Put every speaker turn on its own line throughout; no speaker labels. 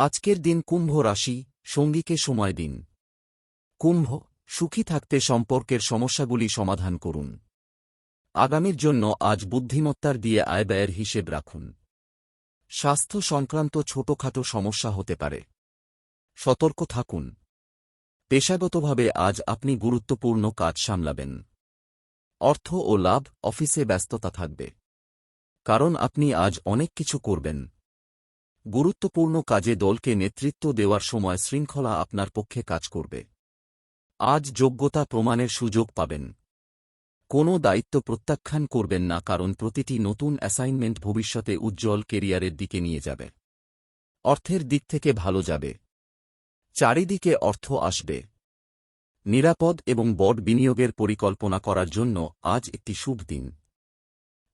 আজকের দিন কুম্ভ রাশি, সঙ্গীকে সময় দিন। কুম্ভ, সুখী থাকতে সম্পর্কের সমস্যাগুলি সমাধান করুন। আগামীর জন্য আজ বুদ্ধিমত্তার দিয়ে আয় ব্যয়ের হিসেব রাখুন। স্বাস্থ্য সংক্রান্ত ছোটখাটো সমস্যা হতে পারে। সতর্ক থাকুন। পেশাগতভাবে আজ আপনি গুরুত্বপূর্ণ কাজ সামলাবেন। অর্থ ও লাভ, অফিসে ব্যস্ততা থাকবে। কারণ আপনি আজ অনেক কিছু করবেন। গুরুত্বপূর্ণ কাজে দলকে নেতৃত্ব দেওয়ার সময় শৃঙ্খলা আপনার পক্ষে কাজ করবে। আজ যোগ্যতা প্রমাণের সুযোগ পাবেন। কোনো দায়িত্ব প্রত্যাখ্যান করবেন না কারণ প্রতিটি নতুন অ্যাসাইনমেন্ট ভবিষ্যতে উজ্জ্বল কেরিয়ারের দিকে নিয়ে যাবে। অর্থের দিক থেকে ভালো যাবে। চারিদিকে অর্থ আসবে। নিরাপদ এবং বড বিনিয়োগের পরিকল্পনা করার জন্য আজ একটি শুভ দিন।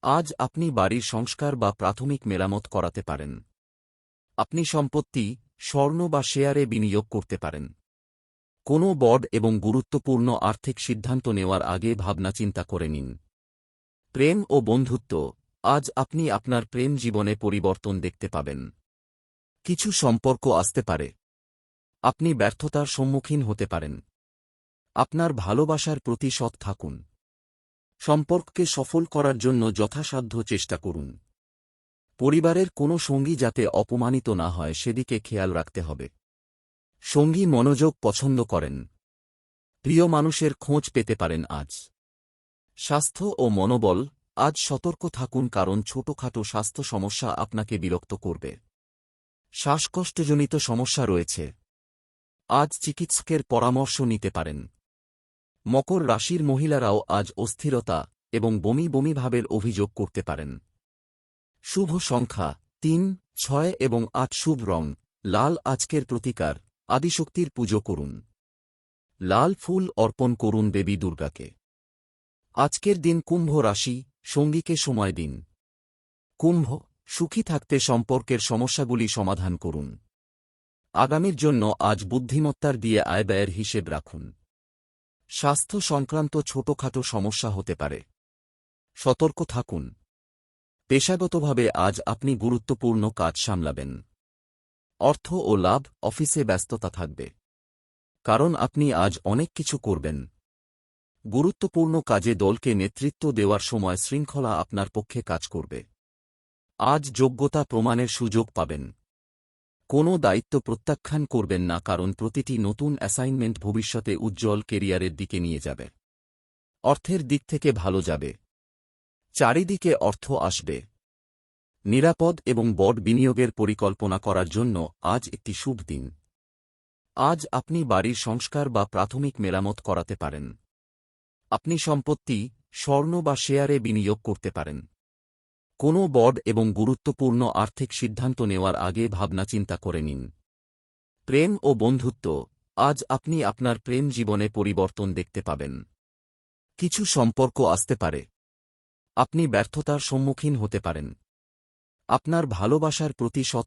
আজ আপনি বাড়ির সংস্কার বা প্রাথমিক মেরামত করাতে পারেন। আপনি সম্পত্তি, স্বর্ণ বা শেয়ারে বিনিয়োগ করতে পারেন। কোনো বড এবং গুরুত্বপূর্ণ আর্থিক সিদ্ধান্ত নেওয়ার আগে ভাবনা চিন্তা করে নিন। প্রেম ও বন্ধুত্ব, আজ আপনি আপনার প্রেম জীবনে পরিবর্তন দেখতে পাবেন। কিছু সম্পর্ক আসতে পারে। আপনি ব্যর্থতার সম্মুখীন হতে পারেন। আপনার ভালোবাসার প্রতি সৎ থাকুন। সম্পর্ককে সফল করার জন্য যথাসাধ্য চেষ্টা করুন। পরিবারের কোনো সঙ্গী যাতে অপমানিত না হয় সেদিকে খেয়াল রাখতে হবে। সঙ্গী মনোযোগ পছন্দ করেন। প্রিয় মানুষের খোঁজ পেতে পারেন আজ। স্বাস্থ্য ও মনোবল, আজ সতর্ক থাকুন কারণ ছোটখাটো স্বাস্থ্য সমস্যা আপনাকে বিরক্ত করবে। শ্বাসকষ্টজনিত সমস্যা রয়েছে। আজ চিকিৎসকের পরামর্শ নিতে পারেন। মকর রাশির মহিলারাও আজ অস্থিরতা এবং বমি বমি ভাবের অভিযোগ করতে পারেন। শুভ সংখ্যা তিন, ছয় এবং আট শুভ রং। লাল আজকের প্রতিকার। আদিশক্তির পুজো করুন। লাল ফুল অর্পণ করুন দেবী দুর্গাকে। আজকের দিন কুম্ভ রাশি, সঙ্গীকে সময় দিন। কুম্ভ, সুখী থাকতে সম্পর্কের সমস্যাগুলি সমাধান করুন। আগামীর জন্য আজ বুদ্ধিমত্তার দিয়ে আয় ব্যয়ের হিসেব রাখুন। স্বাস্থ্য সংক্রান্ত ছোটখাটো সমস্যা হতে পারে। সতর্ক থাকুন। পেশাগতভাবে আজ আপনি গুরুত্বপূর্ণ কাজ সামলাবেন। অর্থ ও লাভ, অফিসে ব্যস্ততা থাকবে। কারণ আপনি আজ অনেক কিছু করবেন। গুরুত্বপূর্ণ কাজে দলকে নেতৃত্ব দেওয়ার সময় শৃঙ্খলা আপনার পক্ষে কাজ করবে। আজ যোগ্যতা প্রমাণের সুযোগ পাবেন। কোনো দায়িত্ব প্রত্যাখ্যান করবেন না কারণ প্রতিটি নতুন অ্যাসাইনমেন্ট ভবিষ্যতে উজ্জ্বল কেরিয়ারের দিকে নিয়ে যাবে। অর্থের দিক থেকে ভালো যাবে। চারিদিকে অর্থ আসবে। নিরাপদ এবং বড বিনিয়োগের পরিকল্পনা করার জন্য আজ একটি শুভ দিন। আজ আপনি বাড়ির সংস্কার বা প্রাথমিক মেরামত করাতে পারেন। আপনি সম্পত্তি, স্বর্ণ বা শেয়ারে বিনিয়োগ করতে পারেন। কোনো বড এবং গুরুত্বপূর্ণ আর্থিক সিদ্ধান্ত নেওয়ার আগে ভাবনা চিন্তা করে নিন। প্রেম ও বন্ধুত্ব, আজ আপনি আপনার প্রেম জীবনে পরিবর্তন দেখতে পাবেন। কিছু সম্পর্ক আসতে পারে। আপনি ব্যর্থতার সম্মুখীন হতে পারেন। আপনার ভালোবাসার প্রতি সৎ